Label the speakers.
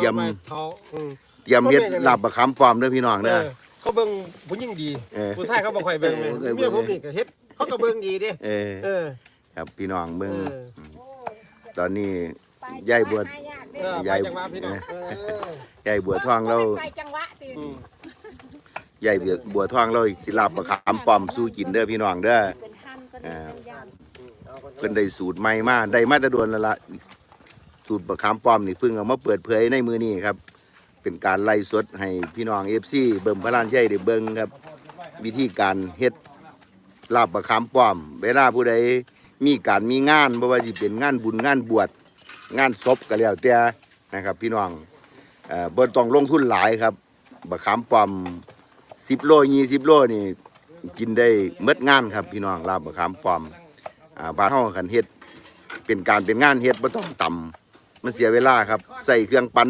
Speaker 1: เยี่ยม
Speaker 2: ไปเท้าอืม
Speaker 1: เตรียมเฮ็ดลาบบักขามป้อมเด้อพี่น้อง
Speaker 2: เอ
Speaker 1: เด้อ
Speaker 2: อเขาเบิ่งผู้ยิ่งดี
Speaker 1: เออ
Speaker 2: ผู้ชายเขาบ่ค่อยเบิ่งเลย
Speaker 1: เออ
Speaker 2: เมียผมนี่ก็เฮ็ดเขาก็เบิ่งดีเด้
Speaker 1: เออ
Speaker 2: เออ
Speaker 1: ครับพี่น้อง
Speaker 2: เอ
Speaker 1: เบิ่ง
Speaker 2: อ
Speaker 1: ตอนนี้ ยายบัว
Speaker 2: เออ
Speaker 1: ใหญ่
Speaker 2: ไปจังหวะพี่น้องเออยา
Speaker 1: ยบัวทองเรา
Speaker 3: ไปจังหวะติ
Speaker 2: อืม
Speaker 1: ยายบัวบัวทองเราสิลาบบักขามป้อมสู้กินเด้อพี่น้องเด้อ
Speaker 3: เป็นท่านก็
Speaker 1: อ่า
Speaker 3: เป็นยาน
Speaker 1: เพิ่นได้สูตรใหม่มาได้มาแต่โดนแล้วล่ะ สูตรบักขามป้อมนี่เพิ่งเอามาเปิดเผยในมือนี้ครับ เป็นการไล่สดให้พี่น้อง FC เบิ่มพระลานชัยได้เบิ่งครับ วิธีการเฮ็ดลาบบักขามป้อม เวลาผู้ใดมีการมีงานบ่ว่าสิเป็นงานบุญงานบวชงานศพก็แล้วแต่นะครับ พี่น้องเอ่อบ่ต้องลงทุนหลายครับบักขามป้อม10โล20โลนี่กินได้หมดงานครับพี่น้องลาบบักขามป้อมอ่าบ้านเฮาคันเฮ็ดเป็นการเป็นงานเฮ็ดบ่ต้องต่ำ มันเสียเวลาครับ ใส่เครื่องปั่น